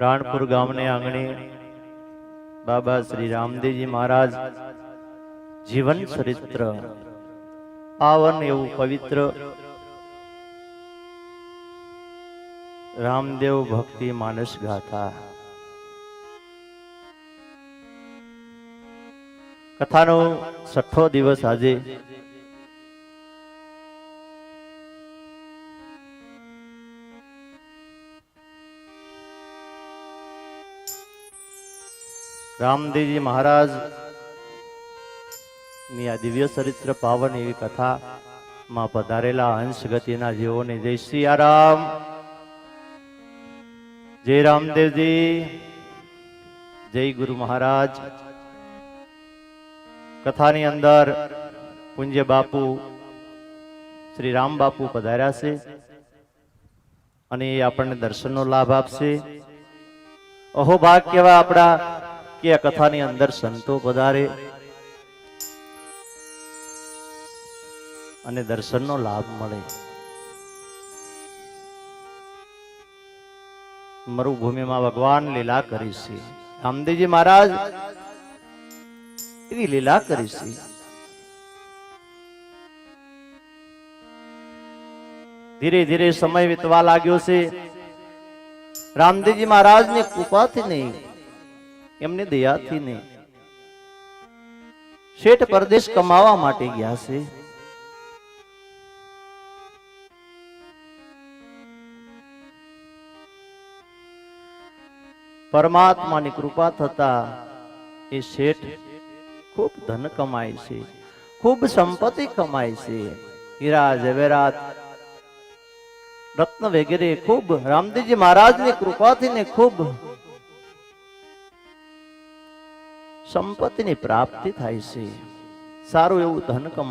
રાણપુર ગામને આંગણે બાબા શ્રી રામદેવજી મહારાજ જીવન ચરિત્ર, પાવન એવું પવિત્ર રામદેવ ભક્તિ માનસ ગાથા. કથાનો છઠ્ઠો દિવસ આજે રામદેવજી મહારાજ, ની આ દિવ્ય ચરિત્ર પાવન એવી કથા માં પધારેલા હંસ ગતિના જીવોને જય સિયારામ. જય રામદેવજી. જય ગુરુ મહારાજ. કથાની અંદર પૂજ્ય બાપુ શ્રી રામ બાપુ પધાર્યા છે અને એ આપણને દર્શનનો લાભ આપશે. અહો ભાગ કેવા આપણા કે આ કથાની અંદર સંતો પધારે અને દર્શનનો લાભ મળે. મરુભૂમિમાં ભગવાન લીલા કરી છે રામદેવજી મહારાજ, એવી લીલા કરી ધીરે ધીરે સમય વીતવા લાગ્યો છે. રામદેવજી મહારાજની કૃપાથી નહીં એમની દયાથી નહીં. શેઠ પરદેશ કમાવા માટે ગયા છે. પરમાત્માની કૃપા થતા એ શેઠ ખૂબ ધન કમાય છે, ખૂબ સંપત્તિ કમાય છે. હીરા, ઝવેરાત, રત્ન વગેરે ખૂબ, રામદેવજી મહારાજની કૃપાથી ને ખૂબ સંપત્તિની પ્રાપ્તિ થાય છે. સારું એવું ધન કમાય